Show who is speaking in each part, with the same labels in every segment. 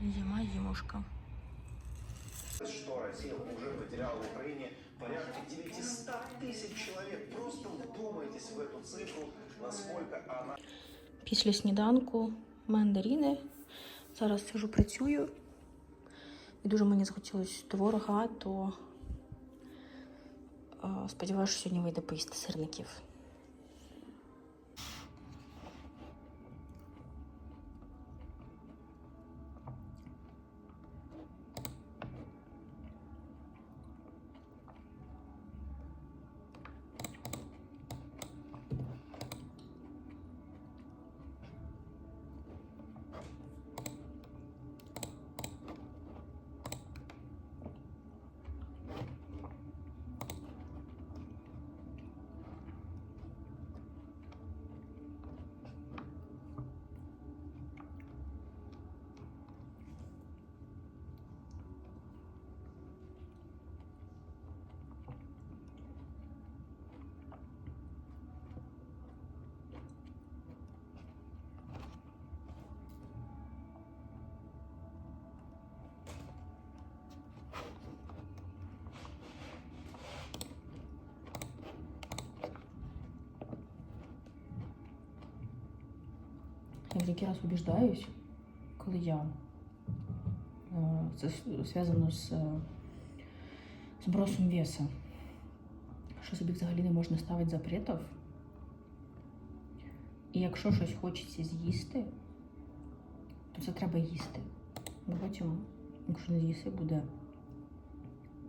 Speaker 1: Зима, зимушка.
Speaker 2: что Россия уже потеряла в Украине порядка 900 тысяч человек. Просто вдумайтесь в эту цифру, насколько она...
Speaker 1: Після сніданку мандаріни. Зараз сижу, працюю. І дуже мені захотілося творога, то е, сподіваюся, що сьогодні вийде поїсти сирників. Я в який раз убіждаюсь, коли я е, це зв'язано з е, збросом веса, що собі взагалі не можна ставити запретів. І якщо щось хочеться з'їсти, то це треба їсти. Бо потім, якщо не з'їси, буде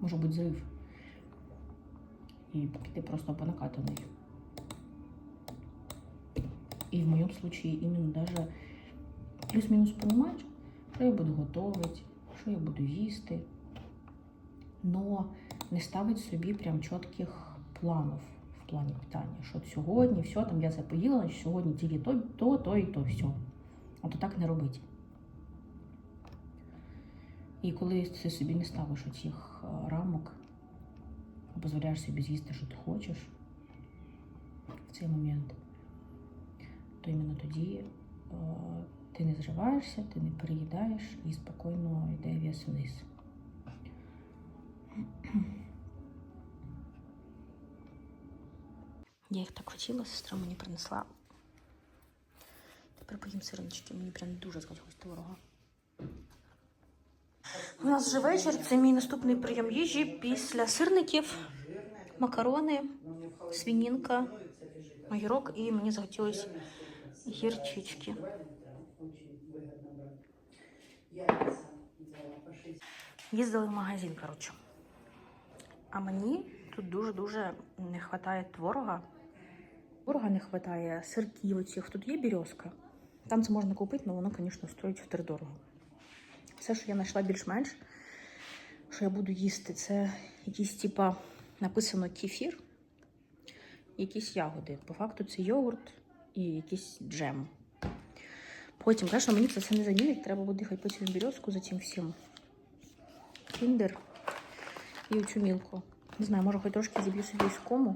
Speaker 1: може бути зрив. І піти просто по накатаний. И в моем случае именно даже плюс-мінус понимать, що я буду готувати, що я буду їсти. Но не ставить собі прям чітких планів в плані питання, що от сьогодні все, там я це поїла, значить сьогодні тільки то, то, то і то все. То так не робить. І коли ти собі не ставиш оцих е, рамок, дозволяєш собі з'їсти, що ти хочеш в цей момент, то іменно тоді е, ти не зриваєшся, ти не переїдаєш і спокійно йде вес вниз. Я їх так хотіла, сестра мені принесла. Тепер поїм сирнички, мені прям дуже захотілося творога. У нас вже вечір, це мій наступний прийом їжі після сирників, макарони, свінінка, огірок і мені захотілося гірчички. Їздили в магазин, коротше. А мені тут дуже-дуже не вистачає творога. Творога не вистачає, сирків оцих. Тут є березка. Там це можна купити, але воно, звісно, стоїть втридорого. Все, що я знайшла більш-менш, що я буду їсти, це якісь, типа, написано кефір, якісь ягоди. По факту це йогурт і якийсь джем. Потім, звісно, мені це все не замінить. Треба буде їхати потім березку за цим всім. Кіндер і оцю мілку. Не знаю, може хоч трошки зіб'ю собі з кому.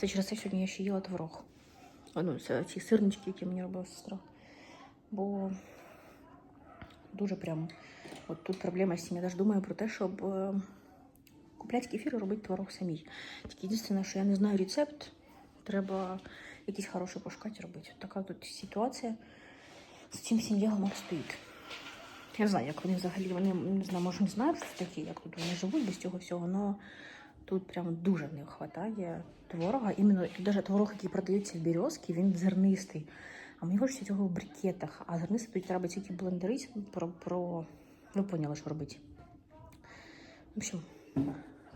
Speaker 1: Це через те, сьогодні я ще їла творог. Ну, це ці сирнички, які мені робила сестра. Бо дуже прям. От тут проблема з цим. Я навіть думаю про те, щоб е, купляти кефір і робити творог самій. Тільки єдине, що я не знаю рецепт, треба якийсь хороший пошукати робити. Така тут ситуація з цим ділом от стоїть. Я не знаю, як вони взагалі, вони не знаю, може не знають, що це такі, як тут вони живуть без цього всього, але тут прям дуже не вистачає творога. Іменно навіть творог, який продається в березці, він зернистий. А мені хочеться цього в брикетах, а зернистий тут треба тільки блендерить, про, про... ви поняли, що робити. В общем,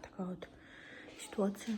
Speaker 1: така от ситуація.